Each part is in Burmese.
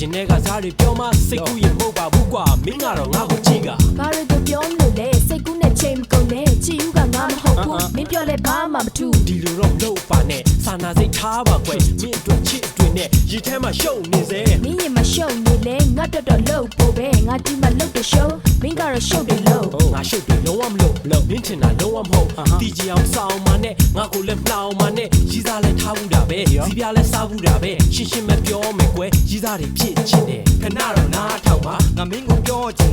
ရင်ထဲကစားတွေပြောမှစိတ်ကူးရင်မဟုတ်ပါဘူးကွာမင်းကတော့ငါ့ကိုကြည့်ကဘာလို့ပြောမလို့လဲစိတ်ကူးနဲ့ချိန်မကုန်နဲ့ချီယူကငါမဟုတ်ဘူးအဟမ်းမင်းပြောလဲဘာမှမထူးဒီလိုတော့မလုပ်ပါနဲ့စာနာစိတ်ထားပါကွယ်မင်းအတွက်ချစ်တွေနဲ့ရေထဲမှာရှုပ်နေစေမင်းရင်မရှုံနေလဲငါတော်တော်လှုပ်ဖို့ပဲငါဒီမှာလှုပ်တဲ့ရှုံးမင်းကတော့ရှုပ်တယ် င်းထင်တာလုံးဝမဟုတ်တီကြအောင်စောင်းမနဲ့ငါကိုလည်းမလောင်မနဲ့ရီးစားလည်းထားဘူးတာပဲစီပြားလည်းစားဘူးတာပဲရှင်းရှင်းမပြောမယ်ကွယ်ရီးစားတွေဖြစ်ချင်တယ်ခဏတော့နားထောင်ပါငါမင်းကိုပြောချ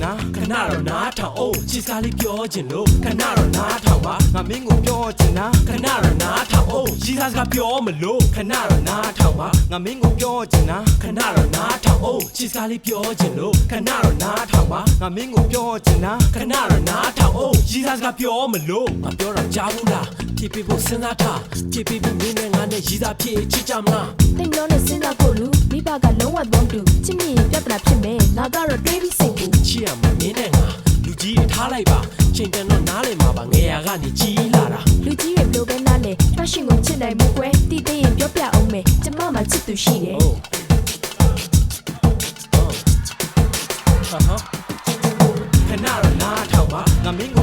င်တာခဏတော့နားထောင်အောင်ချစ်စကားလေးပြောချင်လို့ခဏတော့နားထောင်ပါငါမင်းကိုပြောချင်တာခဏတော့နားထောင်အောင်ရီးစားစကားပြောမလို့ခဏတော့နားထောင်ပါငါမင်းကိုပြောချင်တာခဏတော့နားထောင်အောင်ချစ်စကားလေးပြောချင်လို့ခဏတော့နားထောင်ပါငါမင်းကိုပြောချင်တာခဏတော့နားထောင်အောင်ရီးစားစကားပြောမလို့ငါပြောတာကြားဘူးလားဖြစ်ဖြစ်ဖို့စဉ်းစားထားဖြစ်ဖြစ်ပြီးမင်းနဲ့ငါနဲ့ရီးစားဖြစ်ချစ်ကြမလားတိတ်မလို့နဲ့စဉ်းစားဖို့လူမိဘကလုံးဝသုံးတူချစ်မြင်ရင်ပြဿနာဖြစ်မယ်ငါကတော့တွေးပြီးစိတ်ကူချစ်ရမှာမင်းနဲ့ငါလူကြီးတွေထားလိုက်ပါချိန်တန်တော့နားလည်မှာပါငယ်ရကနေကြီးလာတာလူကြီးတွေဘလို့ပဲနားလဲဖက်ရှင်ကိုချစ်နိုင်မှုကွယ်တည်တည်ရင်ပြောပြအောင်မယ်ကျမမှချစ်သူရှိတယ် Oh. Oh. Uh-huh. ခဏတော့နားထောင်ပါငါမင်းကို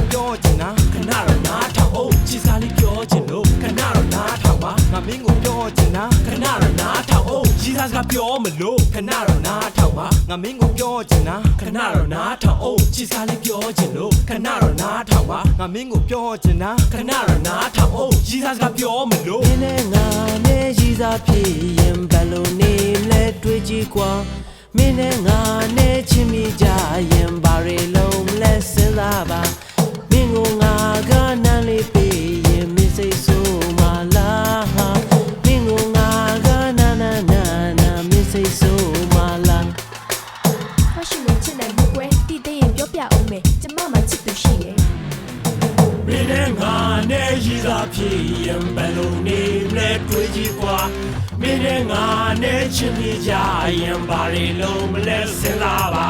င်အောင်ရီးစားစကားပြောမလို့ခဏတော့နားထောင်ပါငါမင်းကိုပြောချင်တာခဏတော့နားထောင်အောင်ချစ်စကားလေးပြောချင်လို့ခဏတော့နားထောင်ပါငါမင်းကိုပြောချင်တာခဏတော့နားထောင်အောင်ရီးစားစကားပြောမလို့မင်းနဲ့ငါနဲ့ရည်စားဖြစ်ရင်ဘယ်လိုနေလဲတွေးကြည့်ကွာမင်းနဲ့ငါနဲ့ချစ်မိကြ မင်းနဲ့ငါနဲ့ရီးစားဖြစ်ရင်ဘယ်လိုနေမလဲတွေးကြည့်ကွာမင်းနဲ့ငါနဲ့ချစ်မိကြရင်ဘာတွေလုံးမလဲစဉ်းစားပါ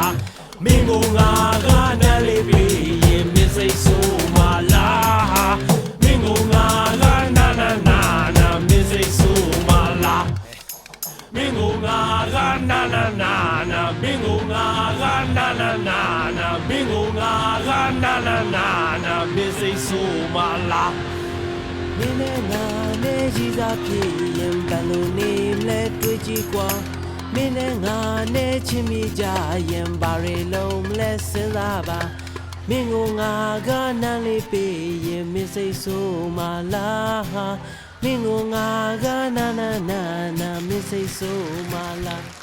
မင်းကိုငါကနမ်းလေးပြီး မင်းကိုငါကနာနာနာနာမင်းကိုငါကနာနာနာနာမင်းကိုငါကနာနာနာနာမစိတ်ဆိုးမလားမင်းနဲ့ငါနဲ့ရည်စားဖြစ်ရင်ဘယ်လိုနေလဲတွေးကြည့်ကွာမင်းနဲ့ငါနဲ့ချစ်မိကြရင်ဘာတွေလုံးမလဲစဉ်းစားပါ မင်းကိုငါကနမ်းလေးပေးရင်မစိတ်ဆိုးမလားမင်းကိုငါကနာနာနာနာမစိတ်ဆိုးမလား